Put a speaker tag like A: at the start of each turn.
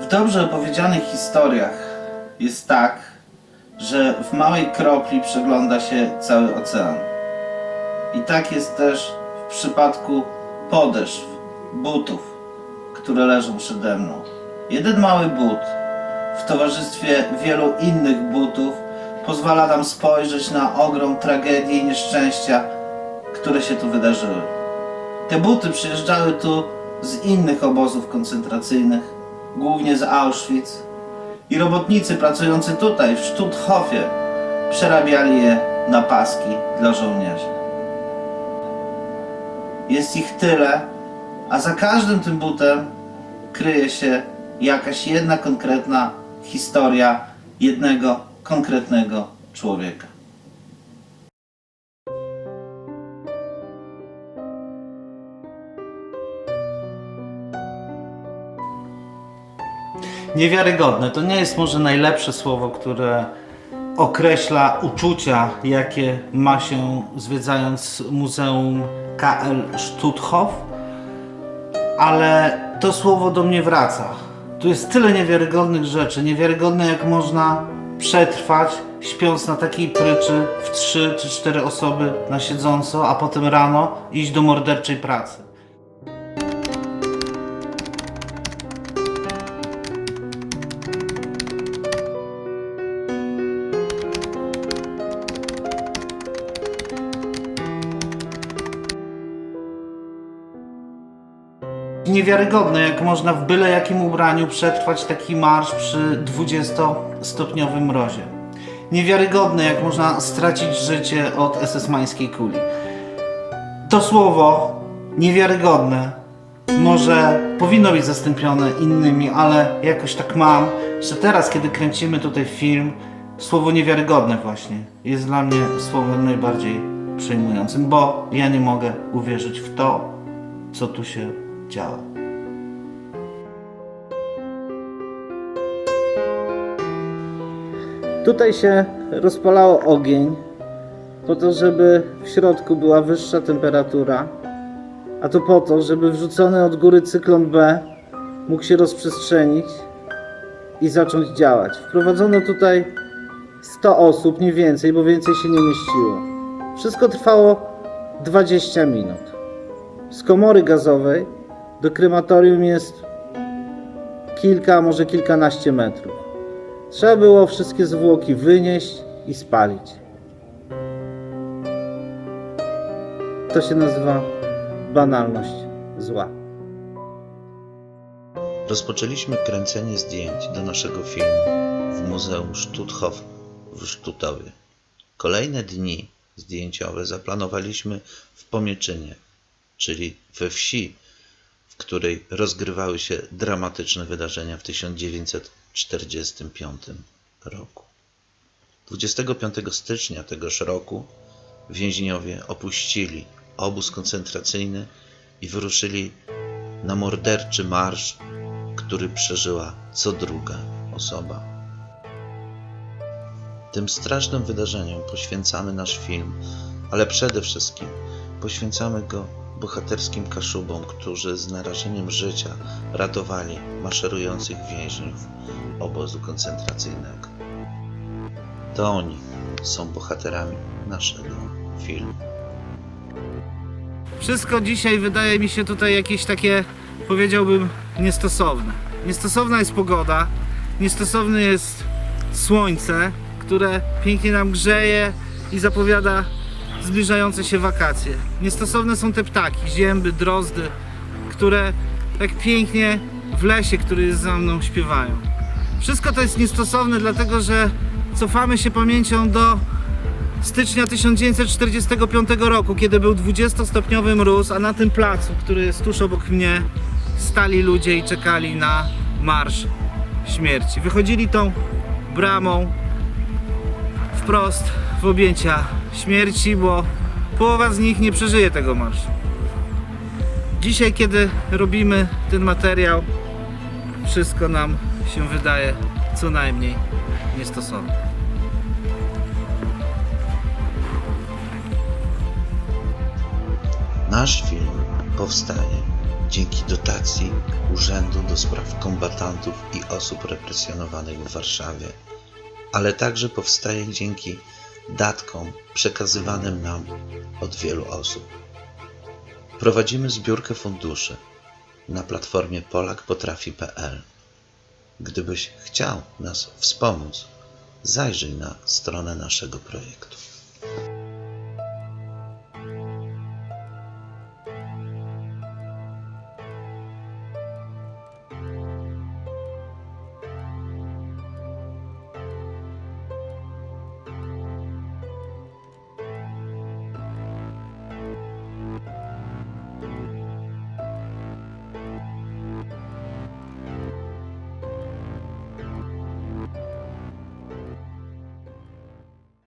A: W dobrze opowiedzianych historiach jest tak, że w małej kropli przegląda się cały ocean. I tak jest też w przypadku podeszw, butów, które leżą przede mną. Jeden mały but w towarzystwie wielu innych butów pozwala nam spojrzeć na ogrom tragedii i nieszczęścia, które się tu wydarzyły. Te buty przyjeżdżały tu z innych obozów koncentracyjnych, głównie z Auschwitz, i robotnicy pracujący tutaj, w Stutthofie, przerabiali je na paski dla żołnierzy. Jest ich tyle, a za każdym tym butem kryje się jakaś jedna konkretna historia jednego konkretnego człowieka. Niewiarygodne to nie jest może najlepsze słowo, które określa uczucia, jakie ma się zwiedzając Muzeum KL Stutthof, ale to słowo do mnie wraca. Tu jest tyle niewiarygodnych rzeczy, niewiarygodne jak można przetrwać śpiąc na takiej pryczy w trzy czy cztery osoby na siedząco, a potem rano iść do morderczej pracy. Niewiarygodne, jak można w byle jakim ubraniu przetrwać taki marsz przy 20-stopniowym mrozie. Niewiarygodne, jak można stracić życie od SS-mańskiej kuli. To słowo niewiarygodne może powinno być zastąpione innymi, ale jakoś tak mam, że teraz, kiedy kręcimy tutaj film, słowo niewiarygodne właśnie jest dla mnie słowem najbardziej przejmującym, bo ja nie mogę uwierzyć w to, co tu się działa. Tutaj się rozpalało ogień po to, żeby w środku była wyższa temperatura, a to po to, żeby wrzucony od góry cyklon B mógł się rozprzestrzenić i zacząć działać. Wprowadzono tutaj 100 osób, nie więcej, bo więcej się nie mieściło. Wszystko trwało 20 minut. Z komory gazowej do krematorium jest kilka, może kilkanaście metrów. Trzeba było wszystkie zwłoki wynieść i spalić. To się nazywa banalność zła.
B: Rozpoczęliśmy kręcenie zdjęć do naszego filmu w Muzeum Stutthof w Sztutowie. Kolejne dni zdjęciowe zaplanowaliśmy w Pomieczynach, czyli we wsi, której rozgrywały się dramatyczne wydarzenia w 1945 roku. 25 stycznia tegoż roku więźniowie opuścili obóz koncentracyjny i wyruszyli na morderczy marsz, który przeżyła co druga osoba. Tym strasznym wydarzeniom poświęcamy nasz film, ale przede wszystkim poświęcamy go bohaterskim kaszubom, którzy z narażeniem życia ratowali maszerujących więźniów obozu koncentracyjnego. To oni są bohaterami naszego filmu.
A: Wszystko dzisiaj wydaje mi się tutaj jakieś takie, powiedziałbym, niestosowne. Niestosowna jest pogoda, niestosowne jest słońce, które pięknie nam grzeje i zapowiada zbliżające się wakacje. Niestosowne są te ptaki, zięby, drozdy, które tak pięknie w lesie, który jest za mną, śpiewają. Wszystko to jest niestosowne, dlatego że cofamy się pamięcią do stycznia 1945 roku, kiedy był 20-stopniowy mróz, a na tym placu, który jest tuż obok mnie, stali ludzie i czekali na marsz śmierci. Wychodzili tą bramą wprost w objęcia śmierci, bo połowa z nich nie przeżyje tego marszu. Dzisiaj, kiedy robimy ten materiał, wszystko nam się wydaje co najmniej niestosowne.
B: Nasz film powstaje dzięki dotacji Urzędu do Spraw Kombatantów i Osób Represjonowanych w Warszawie, ale także powstaje dzięki datkom przekazywanym nam od wielu osób. Prowadzimy zbiórkę funduszy na platformie polakpotrafi.pl. Gdybyś chciał nas wspomóc, zajrzyj na stronę naszego projektu.